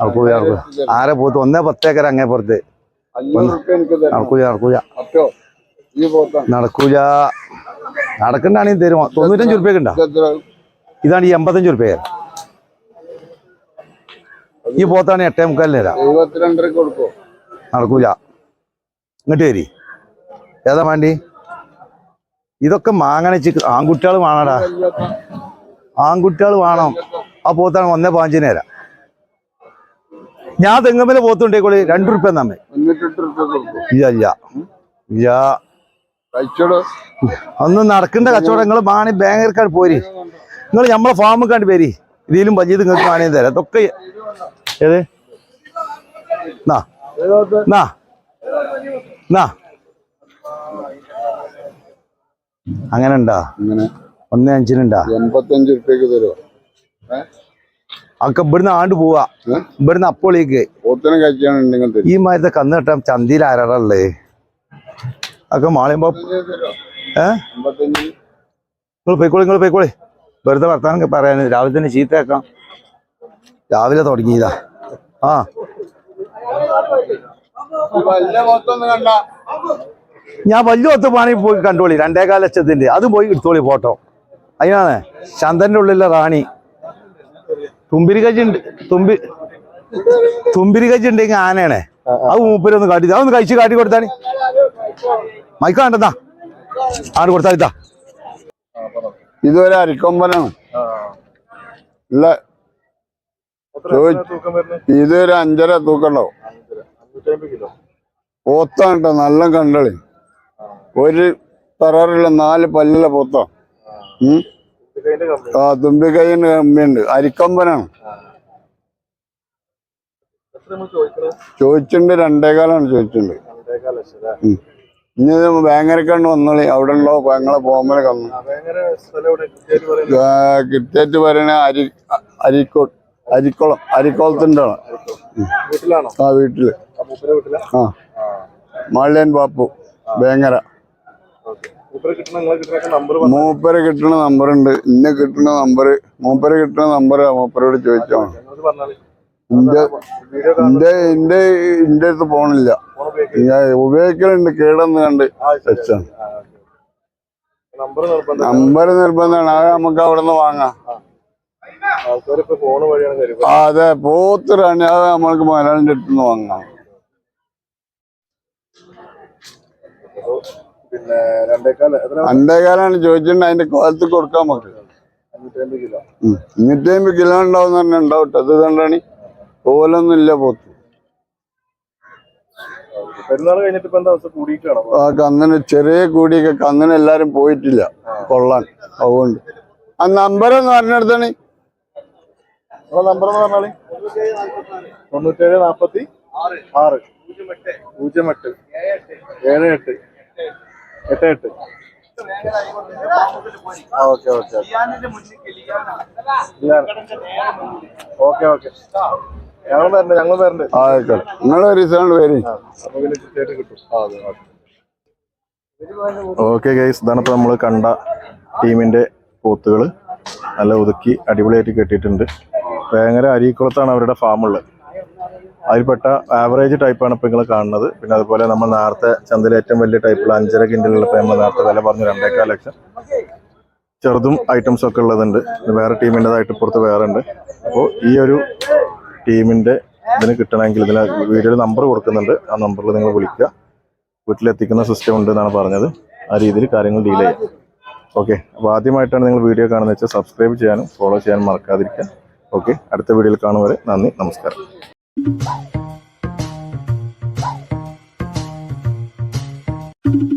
നടക്കൂല നടക്കൂല ആരെ പോത്ത്? ഒന്നേ പത്തേക്കര അങ്ങേ പുറത്ത്. നടക്കൂല നടക്കൂല. നടക്കൂല. നടക്കണ്ടാണെങ്കിൽ തരുമോ? തൊണ്ണൂറ്റഞ്ച് രൂപയൊക്കെ ഉണ്ടോ? ഇതാണ് ഈ എൺപത്തഞ്ച് രൂപയെ ഈ പോത്താണ് എട്ടേ മുക്കാലിന് തരാം. നടക്കൂല. ഇങ്ങോട്ട് തരി ഏതാ വേണ്ടി? ഇതൊക്കെ മാങ്ങണിച്ച് ആൺകുട്ടികൾ വേണടാ. ആൺകുട്ടികൾ വേണം. ആ പോത്താണ് ഒന്നേ പാഞ്ചിന് തരാം. ഞാൻ തെങ്ങമ്മൽ പോത്തുണ്ടേക്കോളി രണ്ടു റുപ്യ നമ്മെ കൊടുക്കോ. ഇല്ല ഇല്ല. ഒന്നും നടക്കേണ്ട കച്ചവടം നിങ്ങൾ മാണി ബാങ്കർക്കാട് പോരി. നിങ്ങൾ നമ്മളെ ഫാമിൽ കണ്ട് പേരി. ഇതിലും വലിയത് നിങ്ങൾക്ക് മാണിയും തരാം. ഇതൊക്കെ ഏത്? നാ. നാ. നാ. അങ്ങനെ. ഉണ്ടാ ഒന്ന് ഒന്നേ അഞ്ചിനുണ്ടാ? എൺപത്തഞ്ച് റുപ്യക്ക് തരുമോ അതൊക്കെ ഇവിടുന്ന് ആണ്ട് പോവാ? ഇവിടുന്ന് അപ്പോളേക്ക് ഈ മാരത്തെ കന്ന് കെട്ടാൻ ചന്തയിൽ ആരാടല്ലേ അതൊക്കെ മാളിയുമ്പോ ഏ? നിങ്ങൾ പോയിക്കോളി നിങ്ങൾ പോയിക്കോളി. വെറുതെ വർത്താനം പറയാൻ രാവിലെ തന്നെ ചീത്തയാക്കാം രാവിലെ തുടങ്ങിയതാ ആ. ഞാൻ വലിയ ഒത്ത് പാണി പോയി കണ്ടോളി. രണ്ടേകാൽ ലക്ഷത്തിന്റെ. അത് പോയി എടുത്തോളി ഫോട്ടോ. അതിനാണ് ചന്ദന്റെ ഉള്ളിലെ റാണി. തുമ്പിരി കജ്ജി ഉണ്ട് തുമ്പി തുമ്പിരി കജ്ജി ഉണ്ടെങ്കിൽ ആനയാണേ അത് മൂപ്പരൊന്ന് കാട്ടി അതൊന്ന് കഴിച്ച് കാട്ടി കൊടുത്താണ് മൈക്ക് കണ്ടെന്നാ ആണ് കൊടുത്താ ഇതൊരു അരിക്കൊമ്പനാണ്. ഇല്ല. ഇതൊരു അഞ്ചര തൂക്കണ്ടാവും. പോത്താണ് കേട്ടോ നല്ല കണ്ടളി. ഒരു തററുള്ള നാല് പല്ലുള്ള പോത്ത. ഉം. ആ തുമ്പിക്കൈന് കമ്പിയുണ്ട് അരിക്കമ്പനാണ്. ചോദിച്ചിട്ടുണ്ട്. രണ്ടേകാലാണ് ചോദിച്ചിട്ടുണ്ട്. ഇനി ബാങ്കരക്കണ്ട് വേങ്ങരക്കണ്ട് വന്നോളി. അവിടെ ഉള്ളോ ഞങ്ങളെ പോകുമ്പോൾ കന്നു കിട്ടിയേറ്റ് പറയണ അരി അരിക്കോ അരിക്കുളം അരിക്കുളത്തിന്റെ ആ വീട്ടിലാ. ആ മള്ളിയൻ പാപ്പു വേങ്ങര. മൂപ്പരെ കിട്ടണ നമ്പർ ഉണ്ട്. ഇന്നെ കിട്ടണ നമ്പർ മൂപ്പര് കിട്ടണ നമ്പർ മൂപ്പരോട് ചോദിച്ചോ എന്റെ എന്റെ എന്റെ അടുത്ത് പോണില്ല. ഞാൻ ഉപയോഗിക്കലുണ്ട്. കേടെന്ന് കണ്ട് വെച്ചാണ് നമ്പർ നിർബന്ധം. നമ്പർ നിർബന്ധമാണ്. അത് നമുക്ക് അവിടെ നിന്ന് വാങ്ങാം അതെ. പോത്തിറാണ് അത് നമ്മൾക്ക് മലയാളിന്റെ അടുത്ത് നിന്ന് വാങ്ങാം പിന്നെ ചോദിച്ചിട്ട് ചോദിച്ചിട്ടുണ്ട്. അതിന്റെ കാലത്ത് കൊടുക്കാൻ നമുക്ക് അഞ്ഞൂറ്റി അമ്പത് കിലോ ഉണ്ടാവും തന്നെ ഉണ്ടാവും അത് കണ്ടാണ് കോലൊന്നും ഇല്ല പോത്ത്. ആ കന്നിന് ചെറിയ കൂടിയൊക്കെ കന്നിന് എല്ലാരും പോയിട്ടില്ല. കൊള്ളാൻ. അതുകൊണ്ട്. ആ നമ്പർ എന്ന് പറഞ്ഞെടുത്താണ്. നമ്പർ എന്ന് തൊണ്ണൂറ്റേഴ് നാപ്പത്തി ആറ്. പൂജ്യം എട്ട്. ഏഴ് എട്ട്. എട്ട് എട്ട്. Okay okay okay. ഓക്കെ ഞങ്ങൾ വരണ്ട് ഞങ്ങൾ വരണ്ട്. ആയിക്കോട്ടെ. നിങ്ങളെ റിസൾട്ട് അതെ ഓക്കെ. ഗൈസ്. ഇതാണ് ഇപ്പൊ നമ്മൾ കണ്ട ടീമിന്റെ പോത്തുകൾ നല്ല ഒതുക്കി അടിപൊളിയായിട്ട് കെട്ടിയിട്ടുണ്ട്. വേങ്ങര അരീക്കുളത്താണ് അവരുടെ ഫാമുള്ളത്. അതിൽപ്പെട്ട ആവറേജ് ടൈപ്പാണ് ഇപ്പോൾ നിങ്ങൾ കാണുന്നത്. പിന്നെ അതുപോലെ നമ്മൾ നേരത്തെ ചന്തയിൽ ഏറ്റവും വലിയ ടൈപ്പുള്ള അഞ്ചര കിൻഡലുള്ള ഇപ്പോൾ നമ്മൾ നേരത്തെ വില പറഞ്ഞു രണ്ടേക്കാൽ ലക്ഷം. ചെറുതും ഐറ്റംസ് ഒക്കെ ഉള്ളതുണ്ട്. വേറെ ടീമിന്റെതായിട്ട് പുറത്ത് വേറെ ഉണ്ട് അപ്പോൾ ഈ ഒരു ടീമിന്റെ ഇതിന് കിട്ടണമെങ്കിൽ ഇതിന് വീഡിയോയിൽ നമ്പർ കൊടുക്കുന്നുണ്ട്. ആ നമ്പറിൽ നിങ്ങൾ വിളിക്കുക. വീട്ടിലെത്തിക്കുന്ന സിസ്റ്റം ഉണ്ട് എന്നാണ് പറഞ്ഞത്. ആ രീതിയിൽ കാര്യങ്ങൾ ഡീൽ ചെയ്യാം. ഓക്കെ അപ്പോൾ ആദ്യമായിട്ടാണ് നിങ്ങൾ വീഡിയോ കാണുന്നത് വെച്ചാൽ സബ്സ്ക്രൈബ് ചെയ്യാനും ഫോളോ ചെയ്യാനും മറക്കാതിരിക്കുക. ഓക്കെ അടുത്ത വീഡിയോയിൽ കാണും വരെ നന്ദി നമസ്കാരം. Thank you.